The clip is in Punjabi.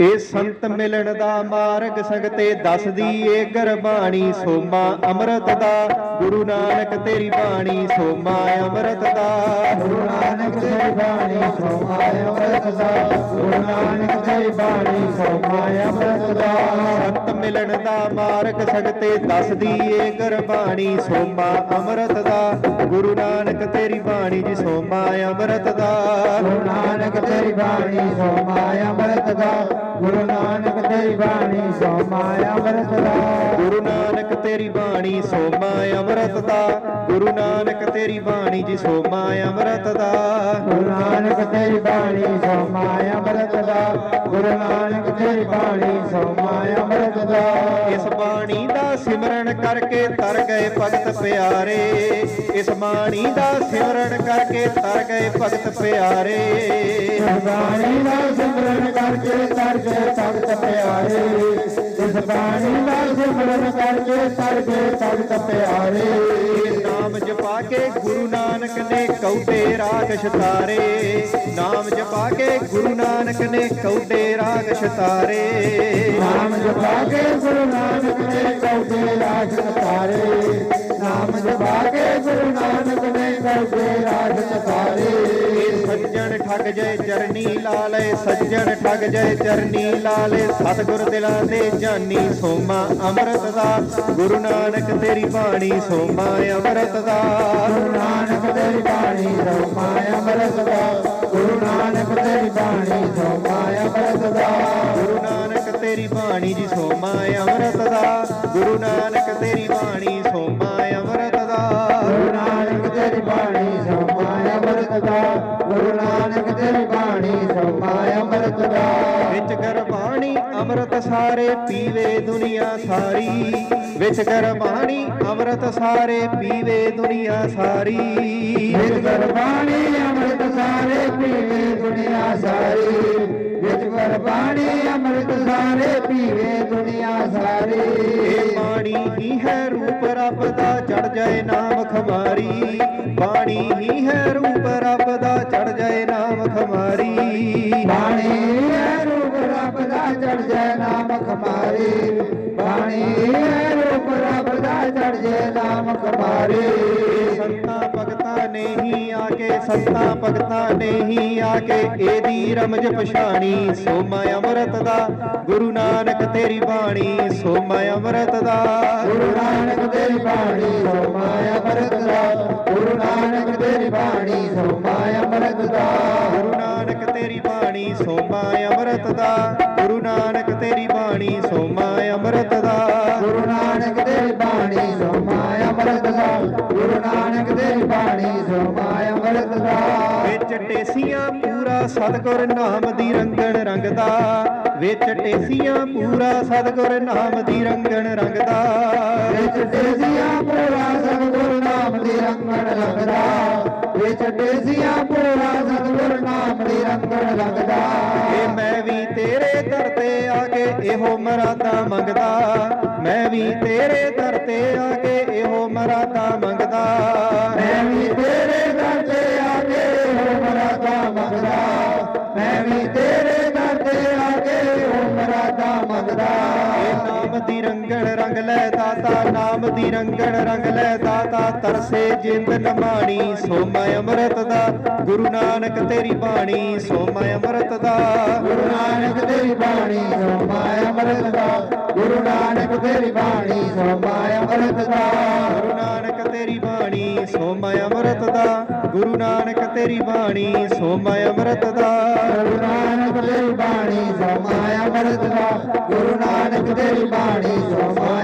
ਇਹ ਸੰਤ ਮਿਲਣ ਦਾ ਮਾਰਗ ਸੰਗਤੇ ਦੱਸਦੀ ਏ ਗਰਬਾਣੀ ਸੋਮਾ ਅੰਮ੍ਰਿਤ ਦਾ। ਗੁਰੂ ਨਾਨਕ ਤੇਰੀ ਬਾਣੀ ਸੋਮਾ ਅੰਮ੍ਰਿਤ ਦਾ। ਗੁਰੂ ਨਾਨਕ ਤੇਰੀ ਬਾਣੀ ਸੋਮਾਇ ਅੰਮ੍ਰਿਤ ਦਾ। ਗੁਰੂ ਨਾਨਕ ਤੇਰੀ ਬਾਣੀ ਸੋਮਾਇ ਅੰਮ੍ਰਿਤ ਦਾ। ਸੰਤ ਮਿਲਣ ਦਾ ਮਾਰਗ ਸੰਗਤੇ ਦੱਸਦੀ ਏ ਗਰਬਾਣੀ ਸੋਮਾ ਅੰਮ੍ਰਿਤ ਦਾ। ਗੁਰੂ ਨਾਨਕ ਤੇਰੀ ਬਾਣੀ ਜੀ ਸੋਮਾ ਅੰਮ੍ਰਿਤ ਦਾ। ਗੁਰੂ ਨਾਨਕ ਤੇਰੀ ਬਾਣੀ ਸੋਮਾਇ ਅੰਮ੍ਰਿਤ ਦਾ। ਗੁਰੂ ਨਾਨਕ ਤੇਰੀ ਬਾਣੀ ਸੋਮਾਇ ਅੰਮ੍ਰਿਤ ਦਾ ਗੁਰੂ ਨਾਨਕ ਤੇਰੀ ਬਾਣੀ ਸੋਮਾ ਅੰਮ੍ਰਿਤ ਦਾ ਗੁਰੂ ਨਾਨਕ ਤੇਰੀ ਬਾਣੀ ਜੀ ਸੋਮਾ ਅੰਮ੍ਰਿਤ ਦਾ ਗੁਰੂ ਨਾਨਕ ਤੇਰੀ ਬਾਣੀ ਸੋਮਾਇ ਅੰਮ੍ਰਿਤ ਦਾ ਗੁਰੂ ਨਾਨਕ ਤੇਰੀ ਬਾਣੀ ਸੋਮਾਇ ਅੰਮ੍ਰਿਤ ਦਾ ਇਸ ਬਾਣੀ ਦਾ ਸਿਮਰਨ ਕਰਕੇ ਤਰ ਗਏ ਭਗਤ ਪਿਆਰੇ। ਇਸ ਬਾਣੀ ਦਾ ਸਿਮਰਨ ਕਰਕੇ ਤਰ ਗਏ ਭਗਤ ਪਿਆਰੇ। ਬਾਣੀ ਦਾ ਕਰਕੇ ਤਰਗੇ ਭਗਤ ਪਿਆਰੇ ਇਸ ਬਾਣੀ ਦਾ ਸਿਮਰਨ ਕਰਕੇ ਤਰਗੇ ਭਗਤ ਪਿਆਰੇ ਨਾਮ ਜਪਾ ਕੇ ਗੁਰੂ ਨਾਨਕ ਨੇ ਕਉਡੇ ਰਾਗ ਛਤਾਰੇ ਨਾਮ ਜਪਾ ਕੇ ਗੁਰੂ ਨਾਨਕ ਨੇ ਕਉਡੇ ਰਾਗ ਛਤਾਰੇ ਨਾਮ ਜਪਾ ਕੇ ਗੁਰੂ ਨਾਨਕ ਨੇ ਕਉਦੇ ਰਾਜ ਤਾਰੇ ਨਾਮ ਜਪਾ ਕੇ ਗੁਰੂ ਨਾਨਕ ਨੇ ਕਉਦੇ ਠੱਗ ਜੈ ਚਰਨੀ ਲਾਲੇ ਸੱਜਣ ਠੱਗ ਜੈ ਚਰਨੀ ਲਾਲੇ ਸਤਿਗੁਰ ਦਿਲਾਂ ਦੇ ਜਾਨੀ ਸੋਮਾ ਅੰਮ੍ਰਿਤ ਦਾ ਗੁਰੂ ਨਾਨਕ ਤੇਰੀ ਬਾਣੀ ਸੋਮਾ ਅੰਮ੍ਰਿਤ ਦਾ ਗੁਰੂ ਨਾਨਕ ਤੇਰੀ ਬਾਣੀ ਸੋਮਾਇ ਅੰਮ੍ਰਿਤ ਦਾ ਗੁਰੂ ਨਾਨਕ ਤੇਰੀ ਬਾਣੀ ਸੋਮਾਇ ਅੰਮ੍ਰਿਤ ਦਾ ਗੁਰੂ ਨਾਨਕ ਤੇਰੀ ਬਾਣੀ ਜੀ ਸੋਮਾ ਅੰਮ੍ਰਿਤ ਦਾ ਗੁਰੂ ਨਾਨਕ ਤੇਰੀ ਬਾਣੀ ਗੁਰੂ ਨਾਨਕ ਤੇਰੀ ਬਾਣੀ ਅੰਮ੍ਰਿਤ ਦਾ। ਵਿੱਚ ਗਰਬਾਣੀ ਅੰਮ੍ਰਿਤ ਸਾਰੇ ਪੀਵੇ ਦੁਨੀਆ ਸਾਰੀ। ਵਿੱਚ ਗਰਬਾਣੀ ਅੰਮ੍ਰਿਤ ਸਾਰੇ ਪੀਵੇ ਦੁਨੀਆ ਸਾਰੀ। ਵਿੱਚ ਗੁਰਬਾਣੀ ਅੰਮ੍ਰਿਤ ਸਾਰੇ ਪੀਵੇ ਦੁਨੀਆ ਸਾਰੀ। ਵਿੱਚ ਗੁਰਬਾਣੀ ਅੰਮ੍ਰਿਤ ਸਾਰੇ ਪੀਵੇ ਦੁਨੀਆ ਸਾਰੀ। ਬਾਣੀ ਹੀ ਹੈ ਰੂਪ ਰੱਬ ਦਾ ਚੜ ਜਾਏ ਨਾਮ ਖਮਾਰੀ ਬਾਣੀ ਹੀ ਹੈ ਰੂਪ ਬਾਣੀ ਰੂਪ ਰੱਬ ਦਾ ਚੜ ਜੈ ਨਾਮ ਖਮਾਰੀ ਸੰਤਾਂ ਭਗਤਾਂ ਨੇ ਹੀ ਆ ਕੇ ਸੰਤਾਂ ਭਗਤਾਂ ਨੇ ਹੀ ਆ ਕੇ ਇਹਦੀ ਰਮਜ ਪਛਾਣੀ। ਸੋਮਾ ਅੰਮ੍ਰਿਤ ਦਾ ਗੁਰੂ ਨਾਨਕ ਤੇਰੀ ਬਾਣੀ। ਸੋਮਾ ਅੰਮ੍ਰਿਤ ਦਾ। ਗੁਰੂ ਨਾਨਕ ਤੇਰੀ ਬਾਣੀ ਸੋਮਾਇਆ ਅੰਮ੍ਰਿਤ ਦਾ। ਗੁਰੂ ਨਾਨਕ ਤੇਰੀ ਬਾਣੀ ਸੋਮਾਇਆ ਅੰਮ੍ਰਿਤ ਦਾ। ਗੁਰੂ ਨਾਨਕ ਤੇਰੀ ਬਾਣੀ ਸੋਮਾ ਅੰਮ੍ਰਿਤ ਦਾ। ਗੁਰੂ ਨਾਨਕ ਤੇਰੀ ਬਾਣੀ ਸੋਮਾ ਵਿੱਚ ਟੇਸੀਆਂ ਪੂਰਾ ਸਤਿਗੁਰ ਨਾਮ ਦੀ ਰੰਗਣ ਰੰਗਦਾ। ਵਿੱਚ ਟੇਸੀਆਂ ਪੂਰਾ ਸਤਿਗੁਰ ਨਾਮ ਦੀ ਰੰਗਣ ਰੰਗਦਾ। ਵਿੱਚ ਦੇਸੀਆਂ ਪੂਰਾ ਸਤਿਗੁਰ ਨਾਮ ਦੀ ਰੰਗਣ ਲੱਗਦਾ ਵਿੱਚ ਦੇਸੀਆਂ ਪੂਰਾ ਸਤਿਗੁਰ ਨਾਮ ਦੀ ਰੰਗਣ ਲੱਗਦਾ ਏ ਮੈਂ ਵੀ ਤੇਰੇ ਦਰ ਤੇ ਆ ਕੇ ਇਹੋ ਮਰਾਦਾ ਮੰਗਦਾ। ਮੈਂ ਵੀ ਤੇਰੇ ਦਰ ਤੇ ਆ ਕੇ ਇਹੋ ਮਰਾਦਾ ਮੰਗਦਾ। ਮਰਾਦਾ ਨਾਮ ਦੀ ਰੰਗਣ ਰੰਗ ਲੈ ਦਾਤਾ, ਨਾਮ ਦੀ ਰੰਗਣ ਰੰਗ ਲੈ ਦਾਤਾ। ਤਰਸੇ ਜਿੰਦ ਨਮਾਣੀ, ਸੋਮਾ ਅੰਮ੍ਰਿਤ ਦਾ। ਗੁਰੂ ਨਾਨਕ ਤੇਰੀ ਬਾਣੀ, ਸੋਮਾ ਅੰਮ੍ਰਿਤ ਦਾ। ਗੁਰੂ ਨਾਨਕ ਤੇਰੀ ਬਾਣੀ, ਸੋਮਾ ਅੰਮ੍ਰਿਤ ਦਾ। ਗੁਰੂ ਨਾਨਕ ਤੇਰੀ ਬਾਣੀ, ਸੋਮਾ ਅੰਮ੍ਰਿਤ ਦਾ। ਅੰਮ੍ਰਿਤ ਦਾ, ਗੁਰੂ ਨਾਨਕ ਤੇਰੀ ਬਾਣੀ, ਸੋਮਾ ਅੰਮ੍ਰਿਤ ਦਾ। ਗੁਰੂ ਨਾਨਕ ਤੇਰੀ ਬਾਣੀ ਸੋਮਾਇ ਅੰਮ੍ਰਿਤ ਦਾ, ਗੁਰੂ ਨਾਨਕ ਤੇਰੀ ਬਾਣੀ, ਸੋਮਾ